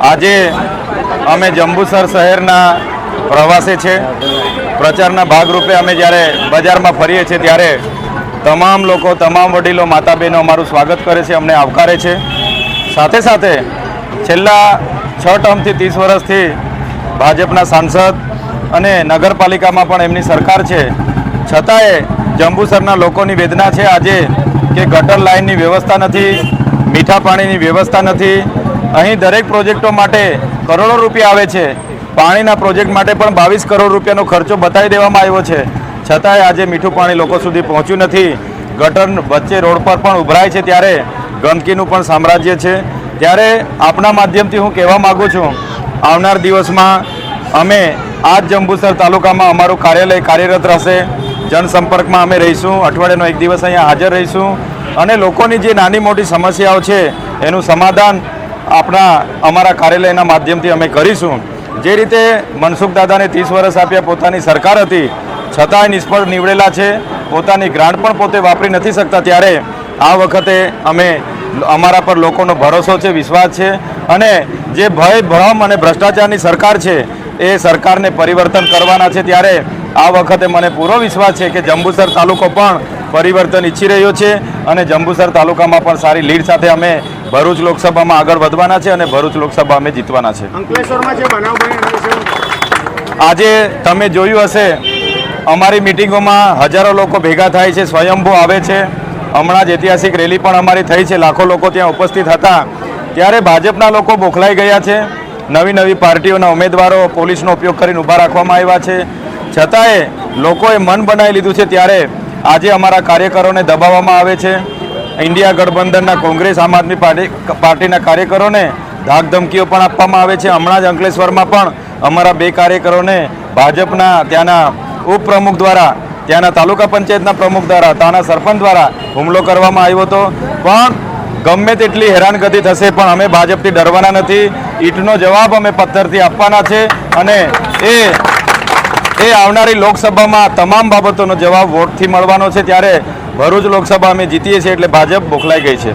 આજે અમે જંબુસર શહેરના પ્રવાસે છે પ્રચારના ભાગરૂપે અમે જ્યારે બજારમાં ફરીએ છીએ ત્યારે તમામ લોકો, તમામ વડીલો માતા બહેનો અમારું સ્વાગત કરે છે, અમને આવકારે છે. સાથે સાથે છેલ્લા છ ટર્મથી ત્રીસ વર્ષથી ભાજપના સાંસદ અને નગરપાલિકામાં પણ એમની સરકાર છે. છતાંય જંબુસરના લોકોની વેદના છે આજે કે ગટર લાઇનની વ્યવસ્થા નથી. મીઠા પાણીની વ્યવસ્થા નથી. અહીં દરેક પ્રોજેક્ટો માટે કરોડો રૂપિયા આવે છે. પાણીના પ્રોજેક્ટ માટે પણ બાવીસ કરોડ રૂપિયાનો ખર્ચો બતાવી દેવામાં આવ્યો છે. છતાંય આજે મીઠું પાણી લોકો સુધી પહોંચ્યું નથી. ગટર વચ્ચે રોડ પર પણ ઉભરાય છે ત્યારે ગંદકીનું પણ સામ્રાજ્ય છે. ત્યારે આપના માધ્યમથી હું કહેવા માગું છું, આવનાર દિવસમાં અમે આ જ જંબુસર તાલુકામાં અમારું કાર્યાલય કાર્યરત રહેશે. જનસંપર્કમાં અમે રહીશું. અઠવાડિયાનો એક દિવસ અહીંયા હાજર રહીશું. અને લોકોની જે નાની મોટી સમસ્યાઓ છે, એનું સમાધાન આપણા, અમારા કાર્યાલયના માધ્યમથી અમે કરીશું. જે રીતે મનસુખ દાદાને ત્રીસ વર્ષ આપ્યા, પોતાની સરકાર હતી, છતાંય નિષ્ફળ નીવડેલા છે, પોતાની ગ્રાન્ટ પણ પોતે વાપરી નથી શકતા ત્યારે આ વખતે અમે અમારા પર લોકોનો ભરોસો છે, વિશ્વાસ છે અને જે ભય, ભ્રમ અને ભ્રષ્ટાચારની સરકાર છે, એ સરકારને પરિવર્તન કરવાના છે ત્યારે આ વખતે મને પૂરો વિશ્વાસ છે કે જંબુસર તાલુકો પણ પરિવર્તન ઈચ્છી રહ્યો છે અને જંબુસર તાલુકામાં પણ સારી લીડ સાથે અમે ભરૂચ લોકસભામાં આગળ વધવાના છે અને ભરૂચ લોકસભા અમે જીતવાના છે. આજે તમે જોયું હશે અમારી મિટિંગોમાં હજારો લોકો ભેગા થાય છે સ્વયંભૂ આવે છે. હમણાં જ ઐતિહાસિક રેલી પણ અમારી થઈ છે લાખો લોકો ત્યાં ઉપસ્થિત હતા. ત્યારે ભાજપના લોકો બોખલાઈ ગયા છે. નવી નવી પાર્ટીઓના ઉમેદવારો પોલીસનો ઉપયોગ કરીને ઊભા રાખવામાં આવ્યા છે. છતાંય લોકોએ મન બનાવી લીધું છે ત્યારે આજે અમારા કાર્યકરોને દબાવવામાં આવે છે. ઇન્ડિયા ગઠબંધનના કોંગ્રેસ આમ આદમી પાર્ટી, પાર્ટીના કાર્યકરોને ધાક ધમકીઓ પણ આપવામાં આવે છે. હમણાં જ અંકલેશ્વરમાં પણ અમારા બે કાર્યકરોને ભાજપના ત્યાંના ઉપપ્રમુખ દ્વારા, ત્યાંના તાલુકા પંચાયતના પ્રમુખ દ્વારા ત્યાંના સરપંચ દ્વારા હુમલો કરવામાં આવ્યો હતો. પણ ગમે તેટલી હેરાનગતિ થશે પણ અમે ભાજપથી ડરવાના નથી. ઈટનો જવાબ અમે પથ્થરથી આપવાના છે અને એ એ આવનારી લોકસભામાં તમામ બાબતોનો જવાબ વોટથી મળવાનો છે. ત્યારે ભરૂચ લોકસભા અમે જીતીએ છીએ એટલે ભાજપ બોખલાઈ ગઈ છે.